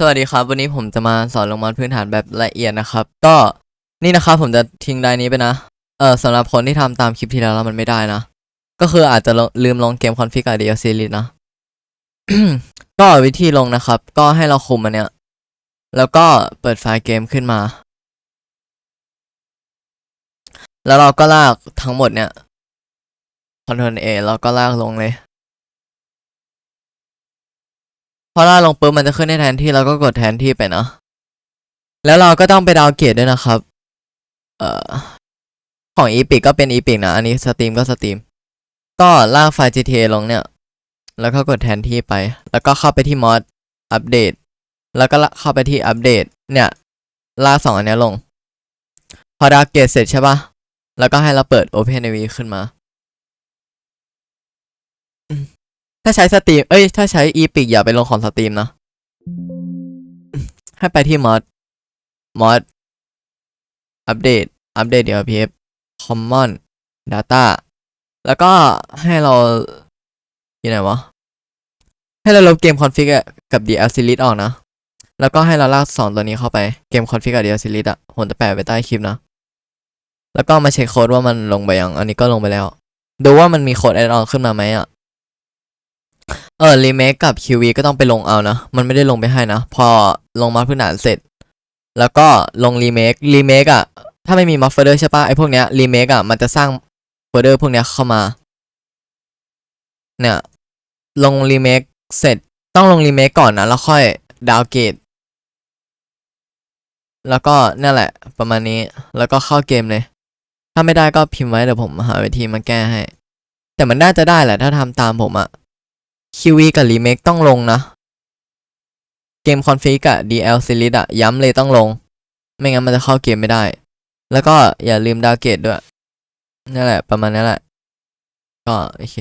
สวัสดีครับ วันนี้ผมจะมาสอนลงมาพื้นฐานแบบละเอียดนะครับ ก็นี่นะครับผมจะทิ้งไดนี้ไปนะ เออสำหรับคนที่ทำตามคลิปที่แล้วแล้วมันไม่ได้นะ ก็คืออาจจะล,ลืมลงเกมคอนฟิกกับ DLC ลินะ ก็วิธีลงนะครับ ก็ให้เราคุมมันเนี้ย แล้วก็เปิดไฟล์เกมขึ้นมา แล้วเราก็ลากทั้งหมดเนี่ย Ctrl A แล้วก็ลากลงเลย พอลาลงปุ๊บมันจะขึ้นในแทนที่เราก็กดแทนที่ไปเนาะแล้วเราก็ต้องไปดาวเกรดด้วยนะครับ เอ่อ ของ Epic ก็เป็น Epic นะ อันนี้สตรีมก็สตรีม ก็ลากไฟล์ GTA ลงเนี่ย แล้วก็กดแทนที่ไป แล้วก็เข้าไปที่มอดอัปเดต แล้วก็เข้าไปที่อัปเดต เนี่ย ลากสองอันเนี้ยลง พอดาวเกรดเสร็จใช่ปะแล้วก็ให้เราเปิด OpenAV ขึ้นมา ถ้าใช้สตรีม เอ้ย ถ้าใช้ Epic อย่าไปลงของสตรีมนะ ให้ไปที่มอดมอดอัปเดต อัปเดตเดี๋ยว PF Common Data แล้วก็ให้เราที่ไหนวะ ให้เราลบเกมคอนฟิกกับ DLC list ออกนะ แล้วก็ให้เราลากสองตัวนี้เข้าไป เกมคอนฟิกกับ DLC list อะผมจะแปะไว้ใต้คลิปนะ แล้วก็มาเช็คโค้ดว่ามันลงไปยัง อันนี้ก็ลงไปแล้ว ดูว่ามันมีโค้ดแอดออนขึ้นมาไหมอะ เออรีเมคกับ QV ก็ต้องไปลงเอานะ มันไม่ได้ลงไปให้นะ พอลงมาพื้นฐานเสร็จ แล้วก็ลงรีเมครีเมคอะถ้าไม่มีมัฟเฟอร์ใช่ปะไอพวกเนี้ยรีเมคอะมันจะสร้างโฟลเดอร์พวกเนี้ยเข้ามาเนี่ยลงรีเมคเสร็จต้องลงรีเมคก่อนนะ แล้วค่อยดาวเกรดแล้วก็นั่นแหละ ประมาณนี้แล้วก็เข้าเกมเลย ถ้าไม่ได้ก็พิมพ์ไว้เดี๋ยวผมหาวิธีมาแก้ให้ แต่มันน่าจะได้แหละถ้าทำตามผมอะ คิวีกับรีเมคต้องลงนะ เกมคอนฟิกกับ DLC list อะย้ำเลยต้องลง ไม่งั้นมันจะเข้าเกมไม่ได้ แล้วก็อย่าลืมดาวเกตดด้วย นั่นแหละ ประมาณนั้นแหละ ก็โอเค